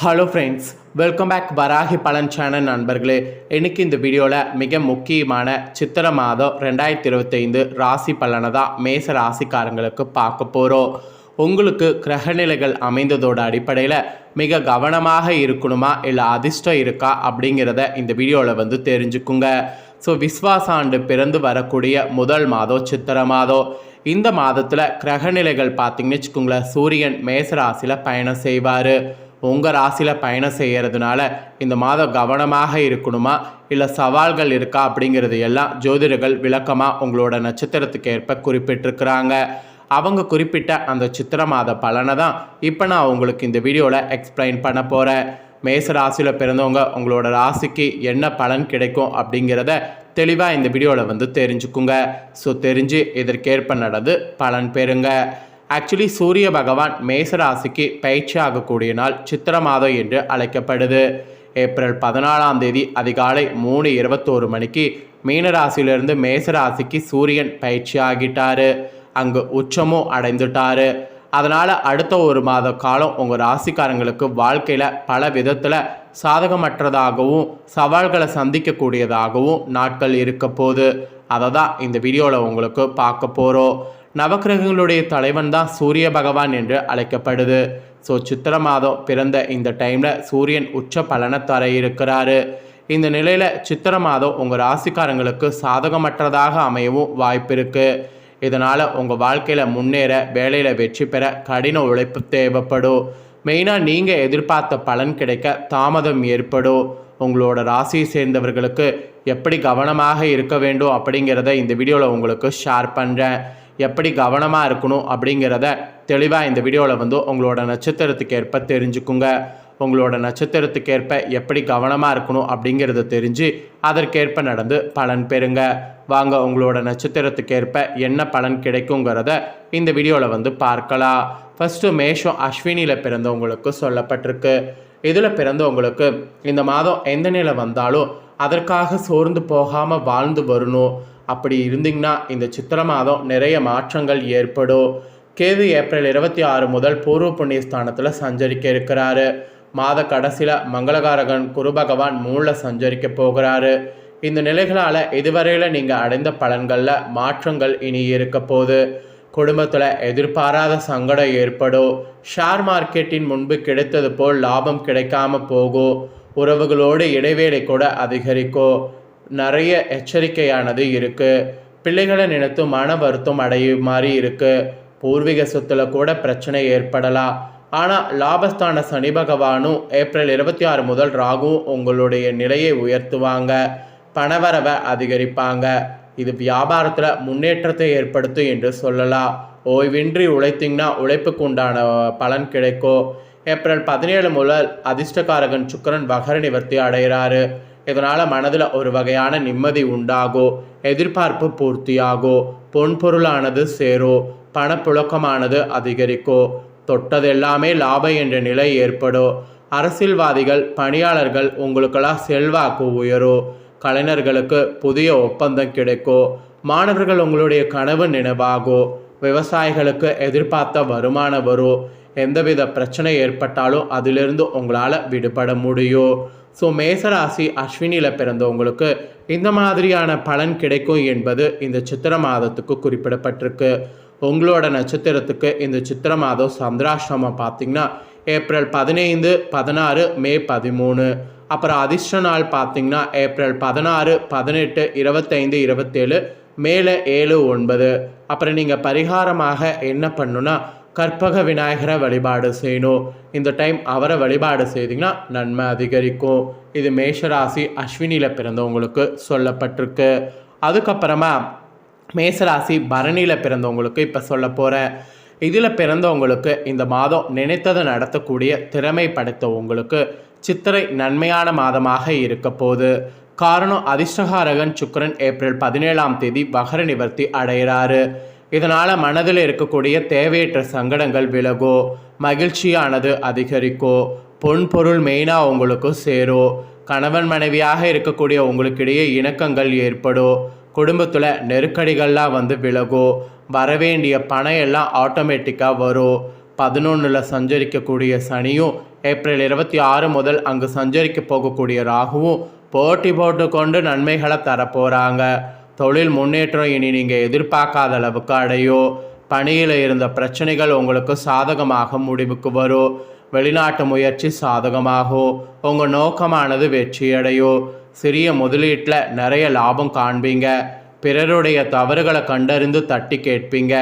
Hello friends welcome back Varahi பலன் channel நண்பர்களே. இன்றைக்கி இந்த வீடியோவில் மிக முக்கியமான சித்திர மாதம் ரெண்டாயிரத்தி இருபத்தைந்து ராசி பலனை தான் மேச ராசிக்காரங்களுக்கு பார்க்க போகிறோம் உங்களுக்கு கிரகநிலைகள் அமைந்ததோட அடிப்படையில் மிக கவனமாக இருக்கணுமா இல்லை அதிர்ஷ்டம் இருக்கா அப்படிங்கிறத இந்த வீடியோவில் வந்து தெரிஞ்சுக்குங்க. ஸோ விஸ்வாசாண்டு பிறந்து வரக்கூடிய முதல் மாதம் சித்திரை மாதம். இந்த மாதத்தில் கிரகநிலைகள் பார்த்தீங்கன்னு வச்சுக்கோங்களேன். சூரியன் மேச ராசியில் பயணம் செய்வார். உங்கள் ராசியில் பயணம் செய்கிறதுனால இந்த மாதம் கவனமாக இருக்கணுமா? இல்லை சவால்கள் இருக்கா? அப்படிங்கிறது எல்லாம் ஜோதிடர்கள் விளக்கமாக உங்களோட நட்சத்திரத்துக்கு ஏற்ப குறிப்பிட்டிருக்கிறாங்க. அவங்க குறிப்பிட்ட அந்த சித்திர மாத பலனை தான் இப்போ நான் உங்களுக்கு இந்த வீடியோவில் எக்ஸ்பிளைன் பண்ண போகிறேன் மேச ராசியில் பிறந்தவங்க உங்களோட ராசிக்கு என்ன பலன் கிடைக்கும் அப்படிங்கிறத தெளிவாக இந்த வீடியோவில் வந்து தெரிஞ்சுக்குங்க. ஸோ தெரிஞ்சு இதற்கேற்ப நடந்து பலன் பெறுங்க. ஆக்சுவலி சூரிய பகவான் மேசராசிக்கு பயிற்சி ஆகக்கூடிய நாள் சித்திர மாதம் என்று அழைக்கப்படுது. ஏப்ரல் பதினாலாம் தேதி அதிகாலை மூணு இருபத்தோரு மணிக்கு மீன மேசராசிக்கு சூரியன் பயிற்சி ஆகிட்டாரு அங்கு உச்சமும் அடைந்துட்டாரு. அதனால் அடுத்த ஒரு மாத காலம் உங்கள் ராசிக்காரங்களுக்கு வாழ்க்கையில் பல விதத்தில் சாதகமற்றதாகவும் சவால்களை சந்திக்கக்கூடியதாகவும் நாட்கள் இருக்க போகுது. அதை தான் இந்த வீடியோவில் உங்களுக்கு பார்க்க போகிறோம் நவக்கிரகங்களுடைய தலைவன் தான் சூரிய பகவான் என்று அழைக்கப்படுது. ஸோ சித்திர மாதம் பிறந்த இந்த டைமில் சூரியன் உச்ச பலனை தர இருக்கிறாரு. இந்த நிலையில் சித்திர மாதம் உங்கள் ராசிக்காரங்களுக்கு சாதகமற்றதாக அமையவும் வாய்ப்பு இருக்குது இதனால் உங்கள் வாழ்க்கையில் முன்னேற வேலையில் வெற்றி பெற கடின உழைப்பு தேவைப்படும். மெயினாக நீங்கள் எதிர்பார்த்த பலன் கிடைக்க தாமதம் ஏற்படும். உங்களோட ராசியை சேர்ந்தவர்களுக்கு எப்படி கவனமாக இருக்க வேண்டும் அப்படிங்கிறத இந்த வீடியோவில் உங்களுக்கு ஷேர் பண்ணுறேன் எப்படி கவனமாக இருக்கணும் அப்படிங்கிறத தெளிவாக இந்த வீடியோவில் வந்து உங்களோட நட்சத்திரத்துக்கு ஏற்ப தெரிஞ்சுக்குங்க. உங்களோட நட்சத்திரத்துக்கு ஏற்ப எப்படி கவனமாக இருக்கணும் அப்படிங்கிறத தெரிஞ்சு அதற்கேற்ப நடந்து பலன் பெறுங்க. வாங்க உங்களோட நட்சத்திரத்துக்கு ஏற்ப என்ன பலன் கிடைக்குங்கிறத இந்த வீடியோவில் வந்து பார்க்கலாம். ஃபஸ்ட்டு மேஷம் அஸ்வினியில் பிறந்தவங்களுக்கு சொல்லப்பட்டிருக்கு. இதில் பிறந்தவங்களுக்கு இந்த மாதம் எந்த நிலை வந்தாலும் அதற்காக சோர்ந்து போகாமல் வாழ்ந்து வரணும். அப்படி இருந்தீங்கன்னா இந்த சித்திர மாதம் நிறைய மாற்றங்கள் ஏற்படும். கேது ஏப்ரல் இருபத்தி ஆறு முதல் பூர்வ புண்ணிய ஸ்தானத்தில் சஞ்சரிக்க இருக்கிறாரு. மாத கடைசியில் மங்களகாரகன் குரு பகவான் மூணில் சஞ்சரிக்க போகிறாரு. இந்த நிலைகளால் இதுவரையில் நீங்கள் அடைந்த பலன்களில் மாற்றங்கள் இனி இருக்க போகுது. குடும்பத்தில் எதிர்பாராத சங்கடம் ஏற்படும். ஷேர் மார்க்கெட்டின் முன்பு கிடைத்தது போல் லாபம் கிடைக்காம போகும். உறவுகளோடு இடைவேளை கூட அதிகரிக்கும். நிறைய எச்சரிக்கையானது இருக்குது பிள்ளைகளை நினைத்து மன வருத்தம் அடையும் மாதிரி இருக்குது பூர்வீக சொத்துல கூட பிரச்சனை ஏற்படலாம். ஆனால் லாபஸ்தான சனி பகவானும் ஏப்ரல் இருபத்தி ஆறு முதல் ராகுவும் உங்களுடைய நிலையை உயர்த்துவாங்க. பணவரவை அதிகரிப்பாங்க. இது வியாபாரத்தில் முன்னேற்றத்தை ஏற்படுத்தும் என்று சொல்லலாம். ஓய்வின்றி உழைத்தீங்கன்னா உழைப்புக்கு உண்டான பலன் கிடைக்கும். ஏப்ரல் பதினேழு முதல் அதிர்ஷ்டகாரகன் சுக்கரன் வகர நிவர்த்தி அடைகிறாரு. இதனால் மனதில் ஒரு வகையான நிம்மதி உண்டாகும் எதிர்பார்ப்பு பூர்த்தியாகும் பொன்பொருளானது சேரும் பணப்புழக்கமானது அதிகரிக்கும் தொட்டதெல்லாமே லாபம் என்ற நிலை ஏற்படும் அரசியல்வாதிகள் பணியாளர்கள் உங்களுக்கெல்லாம் செல்வாக்கு உயரும் கலைஞர்களுக்கு புதிய ஒப்பந்தம் கிடைக்கும் மாணவர்கள் உங்களுடைய கனவு நினைவாகும் விவசாயிகளுக்கு எதிர்பார்த்த வருமானம் வரும் எந்தவித பிரச்சனை ஏற்பட்டாலும் அதிலிருந்து உங்களால் விடுபட முடியும் ஸோ மேசராசி அஸ்வினியில் பிறந்தவங்களுக்கு இந்த மாதிரியான பலன் கிடைக்கும் என்பது இந்த சித்திர மாதத்துக்கு குறிப்பிடப்பட்டிருக்கு. உங்களோட நட்சத்திரத்துக்கு இந்த சித்திர மாதம் சந்திராஷ்டிரமம் பார்த்தீங்கன்னா ஏப்ரல் பதினைந்து பதினாறு மே பதிமூணு. அப்புறம் அதிர்ஷ்ட நாள் பார்த்தீங்கன்னா ஏப்ரல் பதினாறு பதினெட்டு இருபத்தைந்து இருபத்தேழு மேலே ஏழு ஒன்பது. அப்புறம் நீங்கள் பரிகாரமாக என்ன பண்ணுன்னா கற்பக விநாயகரை வழிபாடு செய்யணும். இந்த டைம் அவரை வழிபாடு செய்தீங்கன்னா நன்மை அதிகரிக்கும். இது மேஷராசி அஸ்வினியில் பிறந்தவங்களுக்கு சொல்லப்பட்டிருக்கு. அதுக்கப்புறமா மேசராசி பரணியில் பிறந்தவங்களுக்கு இப்போ சொல்ல போகிறேன் இதில் பிறந்தவங்களுக்கு இந்த மாதம் நினைத்ததை நடத்தக்கூடிய திறமை படைத்தவங்களுக்கு சித்திரை நன்மையான மாதமாக இருக்க போகுது. காரணம் அதிர்ஷ்டகாரகன் சுக்கரன் ஏப்ரல் பதினேழாம் தேதி வகர நிவர்த்தி அடைகிறாரு. இதனால் மனதில் இருக்கக்கூடிய தேவையற்ற சங்கடங்கள் விலகோ மகிழ்ச்சியானது அதிகரிக்கோ பொன் பொருள் மெயினாக உங்களுக்கு சேரும் கணவன் மனைவியாக இருக்கக்கூடிய உங்களுக்கிடையே இணக்கங்கள் ஏற்படும் குடும்பத்தில் நெருக்கடிகள்லாம் வந்து விலகும் வரவேண்டிய பணம் எல்லாம் ஆட்டோமேட்டிக்காக வரும் பதினொன்றில் சஞ்சரிக்கக்கூடிய சனியும் ஏப்ரல் இருபத்தி ஆறு முதல் அங்கு சஞ்சரிக்க போகக்கூடிய ராகுவும் போட்டி போட்டுக்கொண்டு நன்மைகளை தரப்போகிறாங்க தொழில் முன்னேற்றம் இனி நீங்கள் எதிர்பார்க்காத அளவுக்கு அடையும் பணியில் இருந்த பிரச்சனைகள் உங்களுக்கு சாதகமாக முடிவுக்கு வரும் வெளிநாட்டு முயற்சி சாதகமாகும் உங்கள் நோக்கமானது வெற்றியடையும் சிறிய முதலீட்டில் நிறைய லாபம் காண்பீங்க. பிறருடைய தவறுகளை கண்டறிந்து தட்டி கேட்பீங்க.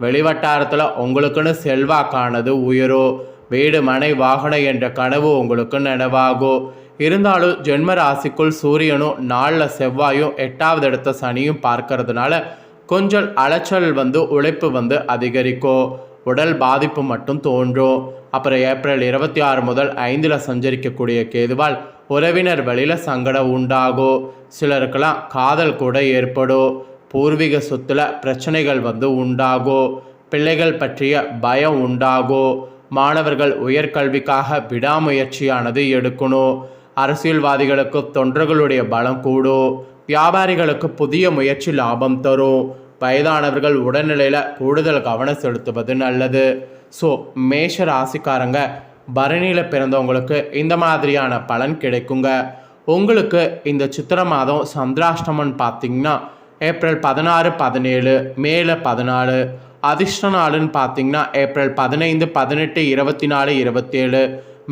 வெளிவட்டாரத்தில் உங்களுக்குன்னு செல்வாக்கானது உயரும் வீடு மனை வாகனம் என்ற கனவு உங்களுக்கு நனவாகும் இருந்தாலும் ஜென்ம ராசிக்குள் சூரியனும் நாளில் செவ்வாயும் எட்டாவது இடத்த சனியும் பார்க்கறதுனால கொஞ்சம் அலைச்சல் வந்து உழைப்பு வந்து அதிகரிக்கும். உடல் பாதிப்பு மட்டும் தோன்றும். அப்புறம் ஏப்ரல் இருபத்தி ஆறு முதல் ஐந்தில் சஞ்சரிக்கக்கூடிய கேதுவால் உறவினர் வழியில் சங்கடம் உண்டாகும். சிலருக்கெல்லாம் காதல் கூட ஏற்படும். பூர்வீக சொத்துல பிரச்சனைகள் வந்து உண்டாகும். பிள்ளைகள் பற்றிய பயம் உண்டாகும். மாணவர்கள் உயர்கல்விக்காக விடாமுயற்சியானது எடுக்கணும். அரசியல்வாதிகளுக்கு தொண்டர்களுடைய பலம் கூடும் வியாபாரிகளுக்கு புதிய முயற்சி லாபம் தரும் வயதானவர்கள் உடல்நிலையில் கூடுதல் கவனம் செலுத்துவது நல்லது. ஸோ மேஷ ராசிக்காரங்க பரணியில் பிறந்தவங்களுக்கு இந்த மாதிரியான பலன் கிடைக்குங்க. உங்களுக்கு இந்த சித்திர மாதம் சந்திராஷ்டமன் பார்த்தீங்கன்னா ஏப்ரல் பதினாறு பதினேழு மேலே பதினாலு அதிர்ஷ்ட நாளுன்னு பார்த்தீங்கன்னா ஏப்ரல் பதினைந்து பதினெட்டு இருபத்தி நாலு இருபத்தேழு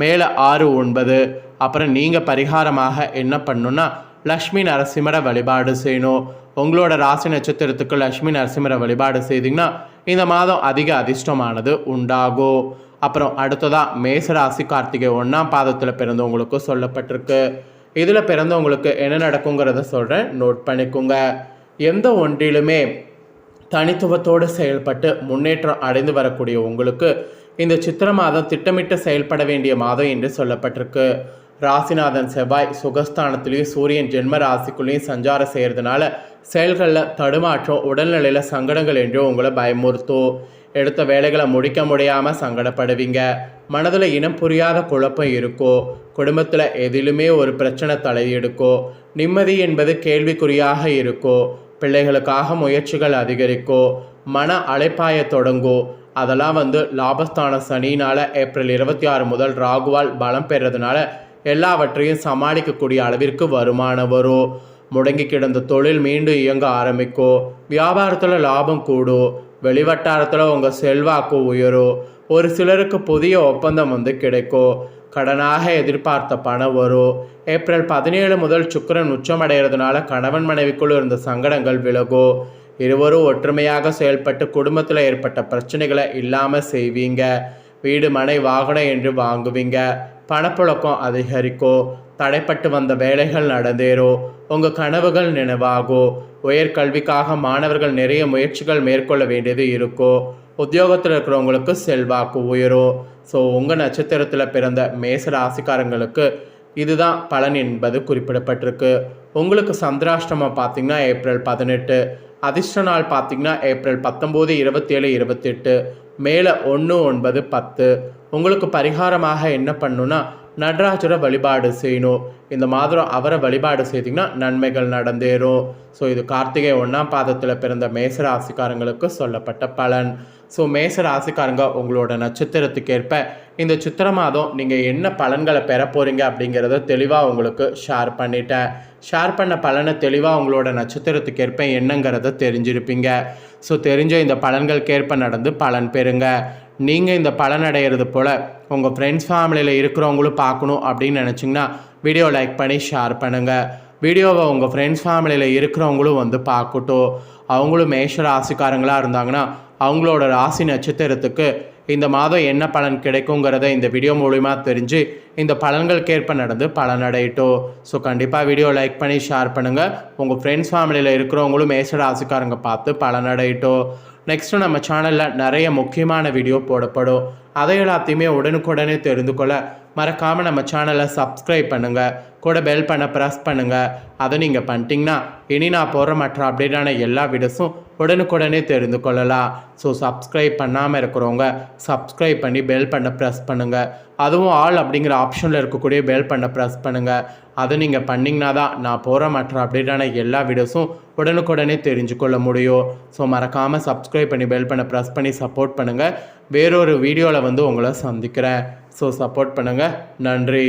மேலே ஆறு ஒன்பது அப்புறம் நீங்கள் பரிகாரமாக என்ன பண்ணணுன்னா லக்ஷ்மி நரசிம்மரை வழிபாடு செய்யணும். உங்களோட ராசி நட்சத்திரத்துக்கு லக்ஷ்மி நரசிம்மரை வழிபாடு செய்தீங்கன்னா இந்த மாதம் அதிக அதிர்ஷ்டமானது உண்டாகும். அப்புறம் அடுத்ததாக மேச ராசி கார்த்திகை ஒன்றாம் பாதத்தில் பிறந்தவங்களுக்கு சொல்லப்பட்டிருக்கு. இதில் பிறந்தவங்களுக்கு என்ன நடக்குங்கிறத சொல்கிறேன் நோட் பண்ணிக்கோங்க. எந்த ஒன்றிலுமே தனித்துவத்தோடு செயல்பட்டு முன்னேற்றம் அடைந்து வரக்கூடிய உங்களுக்கு இந்த சித்திர மாதம் திட்டமிட்டு செயல்பட வேண்டிய மாதம் என்று சொல்லப்பட்டிருக்கு. ராசிநாதன் செவ்வாய் சுகஸ்தானத்துலேயும் சூரியன் ஜென்ம ராசிக்குள்ளேயும் சஞ்சாரம் செய்கிறதுனால செயல்களில் தடுமாற்றம் உடல்நிலையில் சங்கடங்கள் என்றும் உங்களை பயமுறுத்தும் எடுத்த வேலைகளை முடிக்க முடியாமல் சங்கடப்படுவீங்க. மனதில் இனம் புரியாத குழப்பம் இருக்கோ. குடும்பத்தில் எதிலுமே ஒரு பிரச்சனை தலையெடுக்கோ. நிம்மதி என்பது கேள்விக்குறியாக இருக்கோ. பிள்ளைகளுக்காக முயற்சிகள் அதிகரிக்கோ. மன அழைப்பாய தொடங்கும் அதெல்லாம் வந்து லாபஸ்தான சனினால் ஏப்ரல் இருபத்தி ஆறு முதல் ராகுவால் பலம் பெறதுனால எல்லாவற்றையும் சமாளிக்கக்கூடிய அளவிற்கு வருமானம் வரும். முடங்கி கிடந்த தொழில் மீண்டும் இயங்க ஆரம்பிக்கும். வியாபாரத்தில் லாபம் கூடும். வெளிவட்டாரத்தில் உங்கள் செல்வாக்கு உயரும். ஒரு சிலருக்கு புதிய ஒப்பந்தம் வந்து கிடைக்கும். கடனாக எதிர்பார்த்த பணம் வரும். ஏப்ரல் பதினேழு முதல் சுக்கரன் உச்சமடைகிறதுனால கணவன் மனைவிக்குள் இருந்த சங்கடங்கள் விலகும். இருவரும் ஒற்றுமையாக செயல்பட்டு குடும்பத்தில் ஏற்பட்ட பிரச்சனைகளை இல்லாமல் செய்வீங்க. வீடு மனை வாகனம் என்று வாங்குவீங்க. பணப்புழக்கம் அதிகரிக்கோ தடைப்பட்டு வந்த வேலைகள் நடந்தேறோ உங்கள் கனவுகள் நினைவாகோ உயர்கல்விக்காக மாணவர்கள் நிறைய முயற்சிகள் மேற்கொள்ள வேண்டியது இருக்கோ உத்தியோகத்தில் இருக்கிறவங்களுக்கு செல்வாக்கு உயரும் ஸோ உங்கள் நட்சத்திரத்தில் பிறந்த மேச ராசிக்காரங்களுக்கு இதுதான் பலன் என்பது குறிப்பிடப்பட்டிருக்கு. உங்களுக்கு சந்திராஷ்டமம் பார்த்தீங்கன்னா ஏப்ரல் பதினெட்டு அதிர்ஷ்ட நாள் பார்த்தீங்கன்னா ஏப்ரல் பத்தொம்போது இருபத்தேழு இருபத்தெட்டு மேலே ஒன்று ஒன்பது பத்து உங்களுக்கு பரிகாரமாக என்ன பண்ணுன்னா நடராஜரை வழிபாடு செய்யணும். இந்த மாதம் அவரை வழிபாடு செய்திங்கன்னா நன்மைகள் நடந்தேறும். ஸோ இது கார்த்திகை ஒன்றாம் பாதத்தில் பிறந்த மேச ராசிக்காரங்களுக்கு சொல்லப்பட்ட பலன். ஸோ மேச ராசிக்காரங்க உங்களோட நட்சத்திரத்துக்கு ஏற்ப இந்த சித்திர மாதம் நீங்கள் என்ன பலன்களை பெற போகிறீங்க அப்படிங்கிறத தெளிவாக உங்களுக்கு ஷேர் பண்ணிட்டேன். ஷேர் பண்ண பலனை தெளிவாக உங்களோட நட்சத்திரத்துக்கு ஏற்ப என்னங்கிறத தெரிஞ்சிருப்பீங்க. ஸோ தெரிஞ்ச இந்த பலன்களுக்கு ஏற்ப நடந்து பலன் பெறுங்க. நீங்கள் இந்த பலன் அடைகிறது போல் உங்கள் ஃப்ரெண்ட்ஸ் ஃபேமிலியில் இருக்கிறவங்களும் பார்க்கணும் அப்படின்னு நினச்சிங்கன்னா வீடியோ லைக் பண்ணி ஷேர் பண்ணுங்கள் வீடியோவை உங்கள் ஃப்ரெண்ட்ஸ் ஃபேமிலியில் இருக்கிறவங்களும் வந்து பார்க்கட்டும். அவங்களும் மேஷ ராசிக்காரங்களாக இருந்தாங்கன்னா அவங்களோட ராசி நட்சத்திரத்துக்கு இந்த மாதம் என்ன பலன் கிடைக்குங்கிறத இந்த வீடியோ மூலிமா தெரிஞ்சு இந்த பலன்களுக்கேற்ப நடந்து பலனடையட்டும் ஸோ கண்டிப்பாக வீடியோ லைக் பண்ணி ஷேர் பண்ணுங்கள் உங்கள் ஃப்ரெண்ட்ஸ் ஃபேமிலியில் இருக்கிறவங்களும் மேஷ ராசிக்காரங்க பார்த்து பலனடையட்டும் நெக்ஸ்ட்டு நம்ம சேனலில் நிறைய முக்கியமான வீடியோ போடப்படும். அதை எல்லாத்தையுமே உடனுக்குடனே தெரிந்து கொள்ள மறக்காமல் நம்ம சேனலை சப்ஸ்கிரைப் பண்ணுங்கள் கூட பெல் பண்ண ப்ரெஸ் பண்ணுங்கள் அதை நீங்கள் பண்ணிட்டீங்கன்னா இனி நான் போடுற மற்ற அப்டேட்டான எல்லா வீடியோஸும் உடனுக்குடனே தெரிந்து கொள்ளலாம். ஸோ சப்ஸ்கிரைப் பண்ணாமல் இருக்கிறவங்க சப்ஸ்கிரைப் பண்ணி பெல் பண்ண ப்ரெஸ் பண்ணுங்கள் அதுவும் ஆல் அப்படிங்கிற ஆப்ஷனில் இருக்கக்கூடிய பெல் பண்ண ப்ரெஸ் பண்ணுங்கள் அதை நீங்கள் பண்ணிங்கன்னா தான் நான் போகிற மற்ற அப்டேட்டான எல்லா வீடியோஸும் உடனுக்குடனே தெரிஞ்சு கொள்ள முடியும். ஸோ மறக்காமல் சப்ஸ்கிரைப் பண்ணி பெல் பண்ண ப்ரெஸ் பண்ணி சப்போர்ட் பண்ணுங்கள் வேறொரு வீடியோவில் வந்து உங்களை சந்திக்கிறேன். ஸோ சப்போர்ட் பண்ணுங்கள் நன்றி.